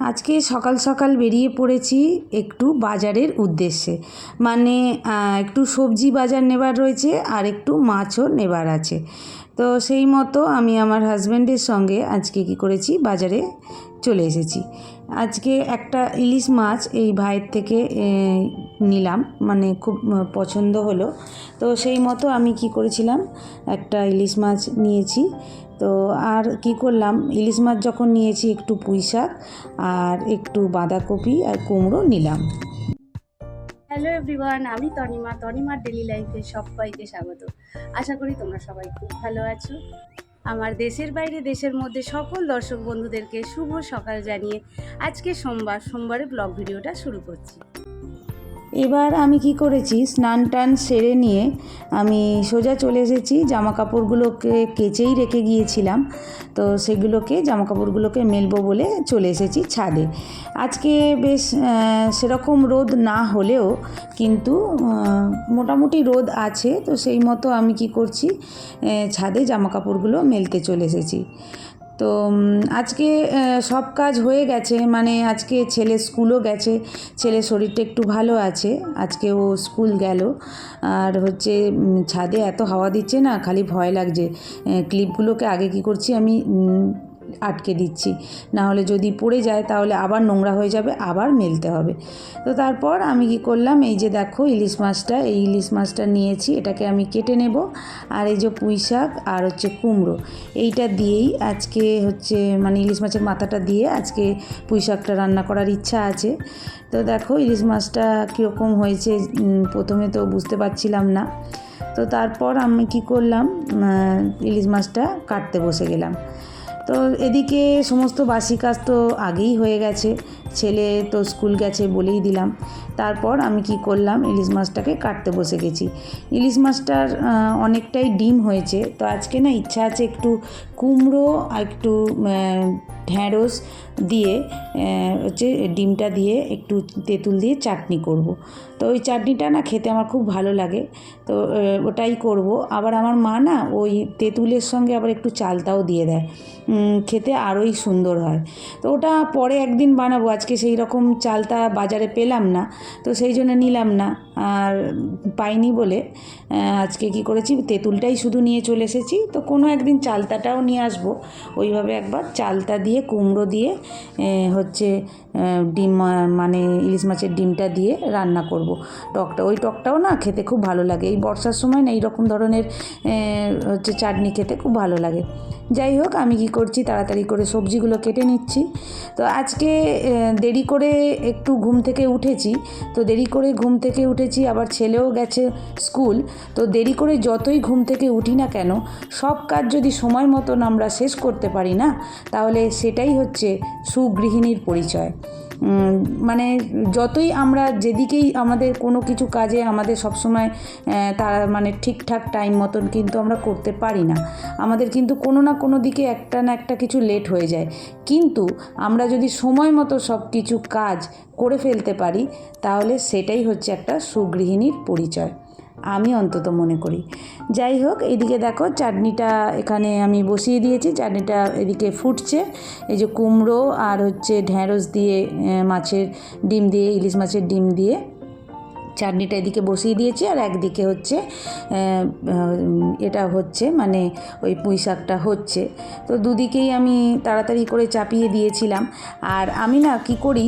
আজকে সকাল সকাল বেরিয়ে পড়েছি একটু বাজারের উদ্দেশ্যে। মানে একটু সবজি বাজার নেবার রয়েছে আর একটু মাছও নেবার আছে। তো সেই মতো আমি আমার হাজব্যান্ডের সঙ্গে আজকে কি করেছি, বাজারে চলে এসেছি। আজকে একটা ইলিশ মাছ এই ভাইয়ের থেকে নিলাম মানে খুব পছন্দ হলো। তো সেই মতো আমি কি করেছিলাম, একটা ইলিশ মাছ নিয়েছি। তো আর কি করলাম? ইলিশ মাছ যখন নিয়েছি একটু পুঁই শাক আর একটু বাঁধাকপি আর কুমড়ো নিলাম। হ্যালো এভরিওয়ান, আমি তনিমা, তনিমার ডেলি লাইফে সবাইকে স্বাগত। আশা করি তোমরা সবাই খুব ভালো আছো। আমার দেশের বাইরে, দেশের মধ্যে সকল দর্শক বন্ধুদেরকে শুভ সকাল জানিয়ে আজকে সোমবার, সোমবারে ব্লগ ভিডিওটা শুরু করছি। এবার আমি কি করেছি? স্নান টান সেরে নিয়ে আমি সোজা চলে এসেছি। জামা কাপড়গুলোকে কেচেই রেখে গিয়েছিলাম। তো সেগুলোকে জামা কাপড়গুলোকে মেলবো বলে চলে এসেছি ছাদে। আজকে বেশ সেরকম রোদ না হলেও কিন্তু মোটামুটি রোদ আছে। তো সেই মতো আমি কি করছি ছাদে জামা কাপড়গুলো মেলতে চলে এসেছি। তো আজকে সব কাজ হয়ে গেছে। মানে আজকে ছেলে স্কুলও গেছে। ছেলে শরীরটা একটু ভালো আছে। আজকে ও স্কুল গেল। আর হচ্ছে ছাদে এত হাওয়া দিচ্ছে না, খালি ভয় লাগছে। ক্লিপগুলোকে আগে কি করছি আমি আটকে দিচ্ছি। না হলে যদি পড়ে যায় তাহলে আবার নোংরা হয়ে যাবে, আবার মেলতে হবে। তো তারপর আমি কি করলাম, এই যে দেখো ইলিশ মাছটা, এই ইলিশ মাছটা নিয়েছি, এটাকে আমি কেটে নেব। আর এই যে পুঁই শাক আর হচ্ছে কুমড়ো, এইটা দিয়েই আজকে হচ্ছে মানে ইলিশ মাছের মাথাটা দিয়ে আজকে পুঁই শাকটা রান্না করার ইচ্ছা আছে। তো দেখো ইলিশ মাছটা কীরকম হয়েছে প্রথমে তো বুঝতে পারছিলাম না। তো তারপর আমি কি করলাম ইলিশ মাছটা কাটতে বসে গেলাম। তো এদিকে সমস্ত বাসি কাজ তো আগেই হয়ে গেছে। ছেলে তো স্কুল গেছে বলেই দিলাম। তারপর আমি কি করলাম, ইলিশ মাছটাকে কাটতে বসে গেছি। ইলিশ মাছটার অনেকটাই ডিম হয়েছে। তো আজকে না ইচ্ছা আছে একটু কুমড়ো আর একটু ঢ্যাঁড়স দিয়ে হচ্ছে ডিমটা দিয়ে একটু তেঁতুল দিয়ে চাটনি করব। তো ওই চাটনিটা না খেতে আমার খুব ভালো লাগে। তো ওটাই করব। আবার আমার মা না ওই তেঁতুলের সঙ্গে আবার একটু চালতাও দিয়ে দেয়। খেতে আরোই সুন্দর হয়। তো ওটা পরে একদিন বানাবো। আজকে সেই রকম চালটা বাজারে পেলাম না তো সেই জন্য নিলাম না। আর পাইনি বলে আজকে কি করেছি? তেঁতুলটাই শুধু নিয়ে চলে এসেছি। তো কোনো একদিন চালতাটাও নিয়ে আসব। ওইভাবে একবার চালতা দিয়ে, কুমড়ো দিয়ে হচ্ছে ডিম মানে ইলিশ মাছের ডিমটা দিয়ে রান্না করব। টকটা, ওই টকটাও না খেতে খুব ভালো লাগে। এই বর্ষার সময় না এইরকম ধরনের হচ্ছে চাটনি খেতে খুব ভালো লাগে। যাই হোক, আমি কি করছি? তাড়াতাড়ি করে সবজিগুলো কেটে নিচ্ছি। তো আজকে দেরি করে একটু ঘুম থেকে উঠেছি। তো দেরি করে ঘুম থেকে উঠেছি আবার ছেলেও গেছে স্কুল। তো দেরি করে যতই ঘুম থেকে উঠি না কেন, সব কাজ যদি সময় মতন আমরা শেষ করতে পারি না, তাহলে সেটাই হচ্ছে সুগৃহিণীর পরিচয়। মানে যতই আমরা যেদিকেই আমাদের কোনো কিছু কাজে আমাদের সবসময় তারা মানে ঠিকঠাক টাইম মতন কিন্তু আমরা করতে পারি না। আমাদের কিন্তু কোনো না কোনো দিকে একটা না একটা কিছু লেট হয়ে যায়। কিন্তু আমরা যদি সময় মতো সব কিছু কাজ করে ফেলতে পারি, তাহলে সেটাই হচ্ছে একটা সুগৃহিণীর পরিচয়। আমি অন্তত মনে করি। যাই হোক, এদিকে দেখো চাটনিটা এখানে আমি বসিয়ে দিয়েছি। চাটনিটা এদিকে ফুটছে। এই যে কুমড়ো আর হচ্ছে ঢ্যাঁড়স দিয়ে মাছের ডিম দিয়ে, ইলিশ মাছের ডিম দিয়ে চাটনিটা এদিকে বসিয়ে দিয়েছি আর একদিকে হচ্ছে এটা হচ্ছে মানে ওই পুঁই শাকটা হচ্ছে। তো দুদিকেই আমি তাড়াতাড়ি করে চাপিয়ে দিয়েছিলাম। আর আমি না কি করি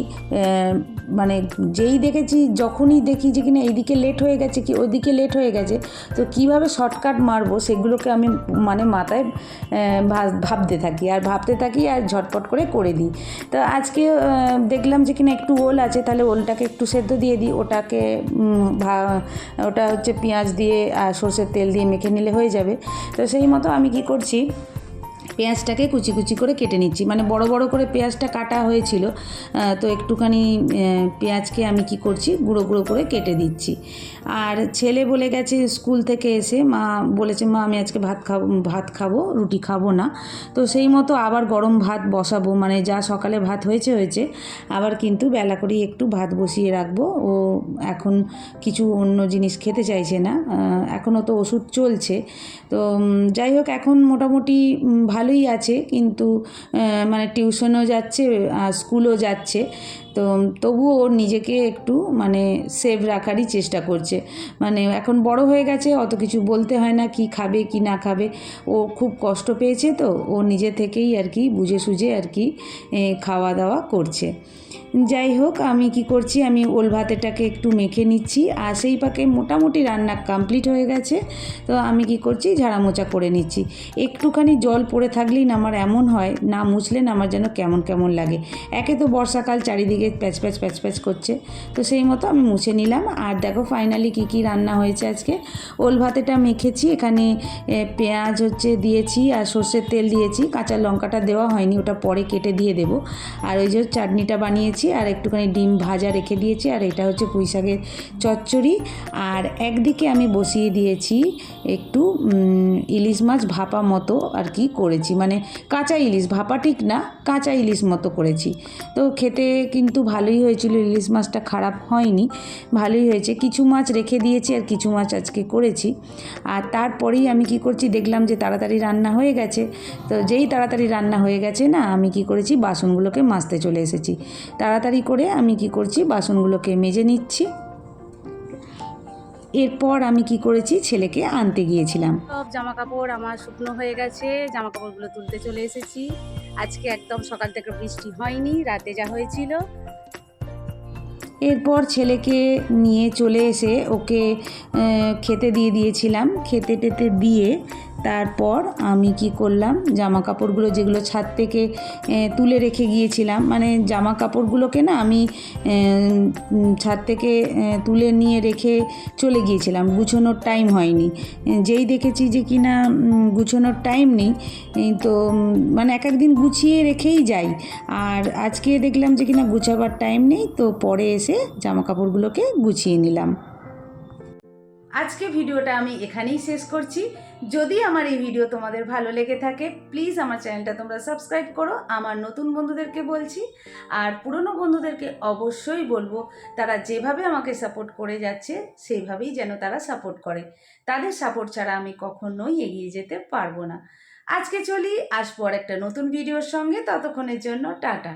মানে যেই দেখেছি, যখনই দেখি যে কিনা এইদিকে লেট হয়ে গেছে কি ওইদিকে লেট হয়ে গেছে, তো কীভাবে শর্টকাট মারবো সেগুলোকে আমি মানে মাথায় ভাবতে থাকি। আর ভাবতে থাকি আর ঝটপট করে করে দিই। তো আজকে দেখলাম যে কিনা একটু ওল আছে, তাহলে ওলটাকে একটু সেদ্ধ দিয়ে দিই, ওটাকে ওটা হচ্ছে পেঁয়াজ দিয়ে আর সর্ষের তেল দিয়ে মেখে নিলে হয়ে যাবে। তো সেই মতো আমি কি করছি পেঁয়াজটাকে কুচি কুচি করে কেটে নিচ্ছি। মানে বড় বড় করে পেঁয়াজটা কাটা হয়েছিল তো একটুখানি পেঁয়াজকে আমি কি করছি, গুঁড়ো গুঁড়ো করে কেটে দিচ্ছি। আর ছেলে বলে গেছে স্কুল থেকে এসে, মা বলেছে, মা, আমি আজকে ভাত খাব ভাত খাব, রুটি খাব না। তো সেই মতো আবার গরম ভাত বসাবো মানে যা সকালে ভাত হয়েছে হয়েছে। আবার কিন্তু বেলা করেই একটু ভাত বসিয়ে রাখব। ও এখন কিছু অন্য জিনিস খেতে চাইছে না এখনও তো ওষুধ চলছে। তো যাই হোক, এখন মোটামুটি ভালোই আছে কিন্তু মানে টিউশনও যাচ্ছে আর স্কুলও যাচ্ছে। তো তবুও ওর নিজেকে একটু মানে সেভ রাখারই চেষ্টা করছে। মানে এখন বড় হয়ে গেছে, অত কিছু বলতে হয় না কি খাবে, কি না খাবে। ও খুব কষ্ট পেয়েছে তো, ও নিজে থেকেই আর কি বুঝে সুঝে আর কি খাওয়া দাওয়া করছে। যাই হোক, আমি কি করছি, আমি ওল ভাতেটাকে একটু মেখে নিচ্ছি। আর সেই পাকে মোটামুটি রান্না কমপ্লিট হয়ে গেছে। তো আমি কি করছি ঝাড়া মোচা করে নিচ্ছি। একটুখানি জল পড়ে থাকলেই না আমার এমন হয়, না মুছলে না আমার যেন কেমন কেমন লাগে। একে তো বর্ষাকাল চারিদিকে প্যাচ প্যাচ প্যাচ প্যাচ করছে। তো সেই মতো আমি মুছে নিলাম। আর দেখো ফাইনালি কি কি রান্না হয়েছে আজকে। ওল ভাতেটা মেখেছি, এখানে পেঁয়াজ হচ্ছে দিয়েছি আর সর্ষের তেল দিয়েছি। কাঁচা লঙ্কাটা দেওয়া হয়নি, ওটা পরে কেটে দিয়ে দেবো। আর ওই যে চাটনিটা বানিয়েছি আর একটুখানি ডিম ভাজা রেখে দিয়েছি। আর এটা হচ্ছে পুঁই শাকের চচ্চড়ি। আর একদিকে আমি বসিয়ে দিয়েছি একটু ইলিশ মাছ ভাপা মতো আর কি করেছি। মানে কাঁচা ইলিশ, ভাপা ঠিক না, কাঁচা ইলিশ মতো করেছি। তো খেতে কিন্তু ভালোই হয়েছিল, ইলিশ মাছটা খারাপ হয়নি, ভালোই হয়েছে। কিছু মাছ রেখে দিয়েছি আর কিছু মাছ আজকে করেছি। আর তারপরেই আমি কি করছি, দেখলাম যে তাড়াতাড়ি রান্না হয়ে গেছে। তো যেই তাড়াতাড়ি রান্না হয়ে গেছে না, আমি কি করেছি, বাসনগুলোকে মাজতে চলে এসেছি। তাড়াতাড়ি করে আমি কি করছি, বাসনগুলোকে মেজে নিচ্ছি। এরপর আমি কি করেছি, ছেলেকে আনতে গিয়েছিলাম। সব জামা কাপড় আমার শুকনো হয়ে গেছে জামা কাপড়গুলো তুলতে চলে এসেছি। আজকে একদম সকাল থেকে বৃষ্টি হয়নি, রাতে যা হয়েছিল। এরপর ছেলেকে নিয়ে চলে এসে ওকে খেতে দিয়ে দিয়েছিলাম। খেতে টেতে দিয়ে তারপর আমি কি করলাম? জামা কাপড়গুলো যেগুলো ছাদ থেকে তুলে রেখে গিয়েছিলাম মানে জামা কাপড়গুলোকে না আমি ছাদ থেকে তুলে নিয়ে রেখে চলে গিয়েছিলাম। গুছোনোর টাইম হয়নি। যেই দেখেছি যে কি না গুছোনোর টাইম নেই তো মানে এক একদিন গুছিয়ে রেখেই যাই। আর আজকে দেখলাম যে কিনা গুছাবার টাইম নেই, তো পরে এসে জামা কাপড়গুলোকে গুছিয়ে নিলাম। আজকে ভিডিওটা আমি এখানেই শেষ করছি। যদি আমার এই ভিডিও তোমাদের ভালো লেগে থাকে প্লিজ আমার চ্যানেলটা তোমরা সাবস্ক্রাইব করো। আমার নতুন বন্ধুদেরকে বলছি, আর পুরনো বন্ধুদেরকে অবশ্যই বলব, তারা যেভাবে আমাকে সাপোর্ট করে যাচ্ছে সেইভাবেই যেন তারা সাপোর্ট করে। তাদের সাপোর্ট ছাড়া আমি কখনোই এগিয়ে যেতে পারব না। আজকে চলি, আসব আর একটা নতুন ভিডিওর সঙ্গে। ততক্ষণের জন্য টাটা।